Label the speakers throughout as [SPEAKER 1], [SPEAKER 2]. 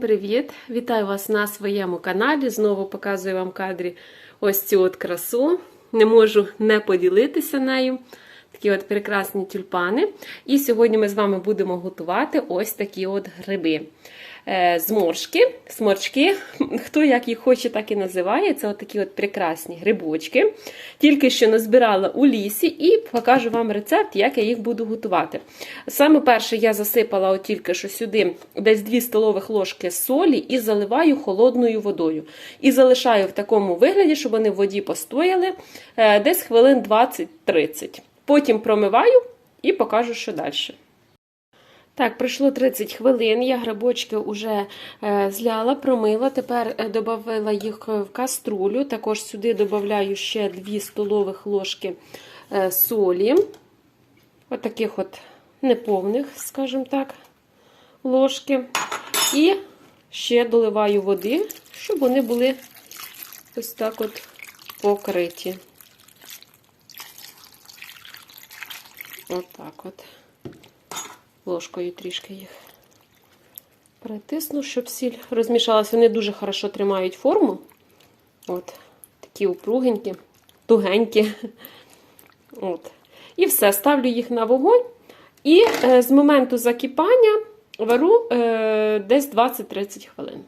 [SPEAKER 1] Привіт! Вітаю вас на своєму каналі. Знову показую вам кадрі ось цю от красу. Не можу не поділитися нею. Такі от прекрасні тюльпани. І сьогодні ми з вами будемо готувати ось такі от гриби. Е, Зморшки, сморчки, хто як їх хоче, так і називає. Це от такі от прекрасні грибочки. Тільки що назбирала у лісі і покажу вам рецепт, як я їх буду готувати. Саме перше я засипала от тільки що сюди десь 2 столових ложки солі і заливаю холодною водою. І залишаю в такому вигляді, щоб вони в воді постояли е, десь хвилин 20-30. Потім промиваю і покажу, що далі. Так, пройшло 30 хвилин. Я грибочки вже е, зляла, промила. Тепер е, додала їх в каструлю. Також сюди додаю ще 2 столових ложки е, солі. От таких от неповних, скажімо так, ложки. І ще доливаю води, щоб вони були ось так от покриті. Отак от. Ложкою трішки їх притисну, щоб сіль розмішалася. Вони дуже хорошо тримають форму. От, такі упругенькі, тугенькі. От. І все, ставлю їх на вогонь. І е, з моменту закипання вару е, десь 20-30 хвилин.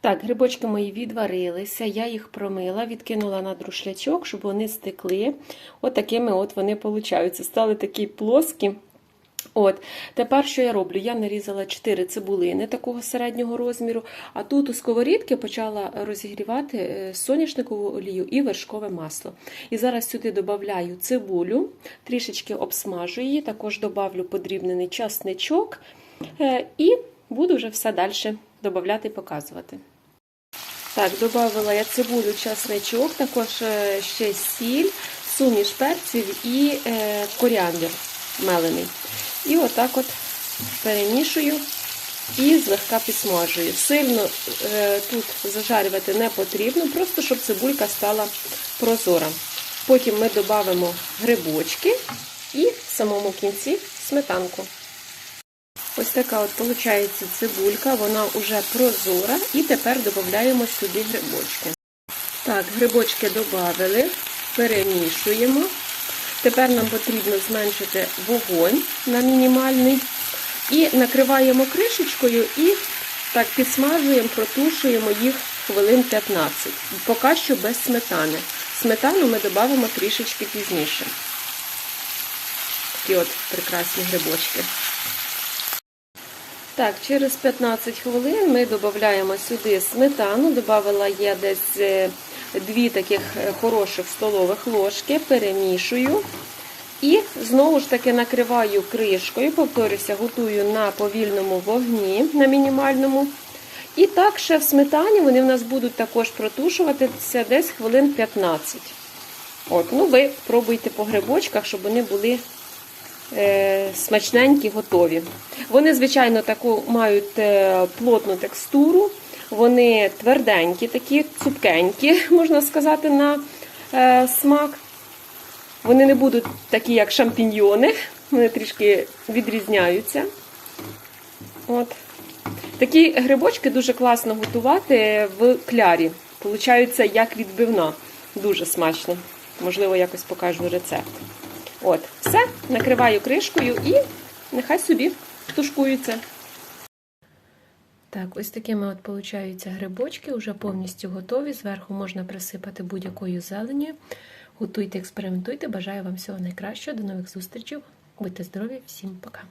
[SPEAKER 1] Так, грибочки мої відварилися, я їх промила, відкинула на друшлячок, щоб вони стекли. От такими от вони получаються. Стали такі плоскі. От, Тепер що я роблю? Я нарізала 4 цибулини такого середнього розміру, а тут у сковорідки почала розігрівати соняшникову олію і вершкове масло. І зараз сюди додаю цибулю, трішечки обсмажу її, також додавлю подрібнений часничок і буду вже все далі додати і показувати. Так, додала я цибулю, часничок, також ще сіль, суміш перців і коріандр мелений. І отак от перемішую і злегка підсмажую. Сильно е, тут зажарювати не потрібно, просто щоб цибулька стала прозора. Потім ми додамо грибочки і в самому кінці сметанку. Ось така от виходить цибулька, вона вже прозора, і тепер додаємо сюди грибочки. Так, грибочки додали, перемішуємо. Тепер нам потрібно зменшити вогонь на мінімальний. І накриваємо кришечкою і так підсмажуємо, протушуємо їх хвилин 15. Поки що без сметани. Сметану ми додамо трішечки пізніше. Такі от прекрасні грибочки. Так, через 15 хвилин ми додаємо сюди сметану, додавала я десь дві таких хороших столових ложки, перемішую. І знову ж таки накриваю кришкою, повторюся, готую на повільному вогні, на мінімальному. І так ще в сметані вони в нас будуть також протушуватися десь хвилин 15. От, ну Ви пробуйте по грибочках, щоб вони були е, смачненькі, готові. Вони, звичайно, таку мають е, плотну текстуру. Вони тверденькі, такі, цупкенькі, можна сказати, на е, смак. Вони не будуть такі, як шампіньйони, вони трішки відрізняються. От. Такі грибочки дуже класно готувати в клярі. Получаються як відбивна. Дуже смачно. Можливо, якось покажу рецепт. От, все, накриваю кришкою і нехай собі тушкуються. Так, ось такими от получаються грибочки, вже повністю готові. Зверху можна присипати будь-якою зеленю. Готуйте, експериментуйте. Бажаю вам всього найкращого. До нових зустрічей. Будьте здорові, всім пока!